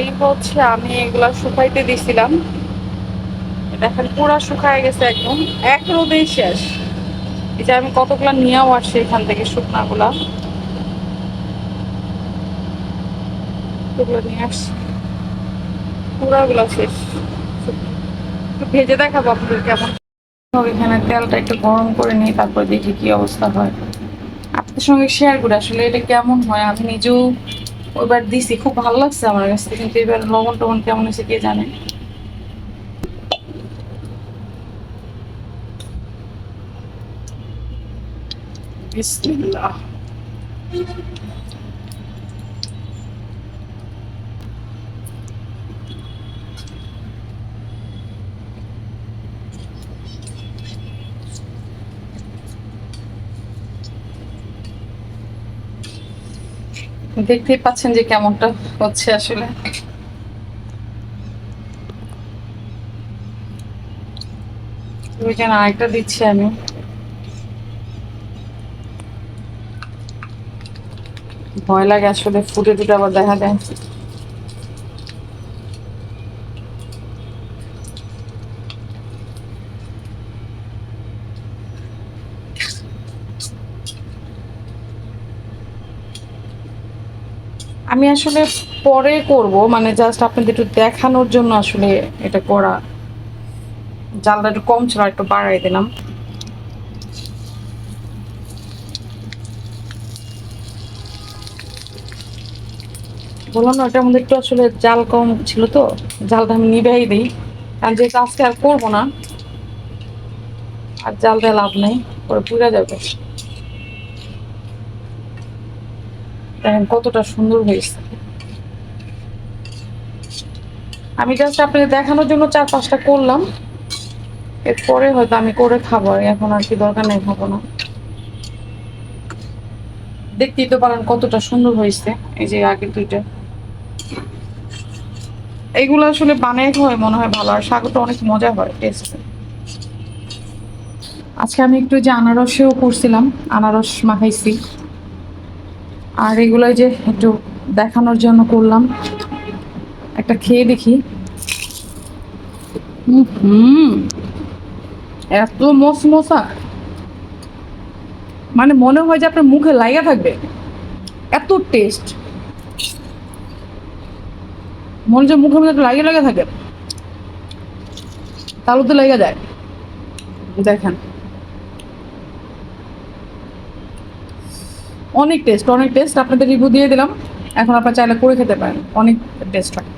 এই হচ্ছে আমি এগুলা শুকাইতে দিছিলাম। দেখেন, পুরা শুকায় গেছে একদম। এক রোদেই শেষ। এই যে আমি কতগুলা নিয়েও আসছি এখান থেকে শুকনাগুলা। এগুলো নিয়ে আসছি। শেষ। ভেজে দেখাবো কেমন। এখানে তেলটা একটু গরম করে নিই, তারপর দেখি কি অবস্থা হয়। সঙ্গে শেয়ার করে আসলে এটা কেমন হয়, আমি নিজেও ওইবার দিছি, খুব ভালো লাগছে আমার কাছে। কিন্তু এবার লবণ টবণ কেমন হয়েছে কে জানে। বিসমিল্লাহ। দেখতেই পাচ্ছেন যে কেমনটা হচ্ছে আসলে। আরেকটা দিচ্ছি আমি। ভয় লাগে আসলে, ফুটে টুটে আবার দেখা যায়। আমি আসলে পরে করব মানে জাস্ট আপনাদের একটু দেখানোর জন্য আসলে এটা করা। জালটা একটু কম ছিল একটু বাড়াই দিলাম। বললাম না, ওটার মধ্যে একটু আসলে জাল কম ছিল তো, জালটা আমি নিবেই দিই। কারণ যেহেতু আজকে আর করব না, আর জাল দেওয়া লাভ নেই, পরে পুড়ে যাবে। কতটা সুন্দর হয়েছে। আমি জাস্ট আপনাদের দেখানোর জন্য চার পাঁচটা করলাম। এরপরে হয়তো আমি করে খাব এখন আর কি দরকার নেই খাব না। দেখতেই তো পারেন কতটা সুন্দর হয়েছে, এই যে আগের দুইটা। এইগুলো আসলে বানিয়ে হয় মনে হয় ভালো, আর শাকটা অনেক মজা হয় টেস্ট আজকে আমি একটু যে আনারসেও করছিলাম, আনারস মাখাইছি। আর এগুলো যে একটু দেখানোর জন্য করলাম। একটা খেয়ে দেখি। হুম। এত মশমশা। মানে মনে হয় যে আপনার মুখে লাগা থাকবে। এত টেস্ট মনে যে মুখের মধ্যে লাগে লাগে থাকে। তালুতে লেগে যায়। দেখেন। অনেক টেস্ট অনেক টেস্ট আপনাদের রিভিউ দিয়ে দিলাম। এখন আপনারা চাইলে করে খেতে পারেন। অনেক টেস্ট হয়।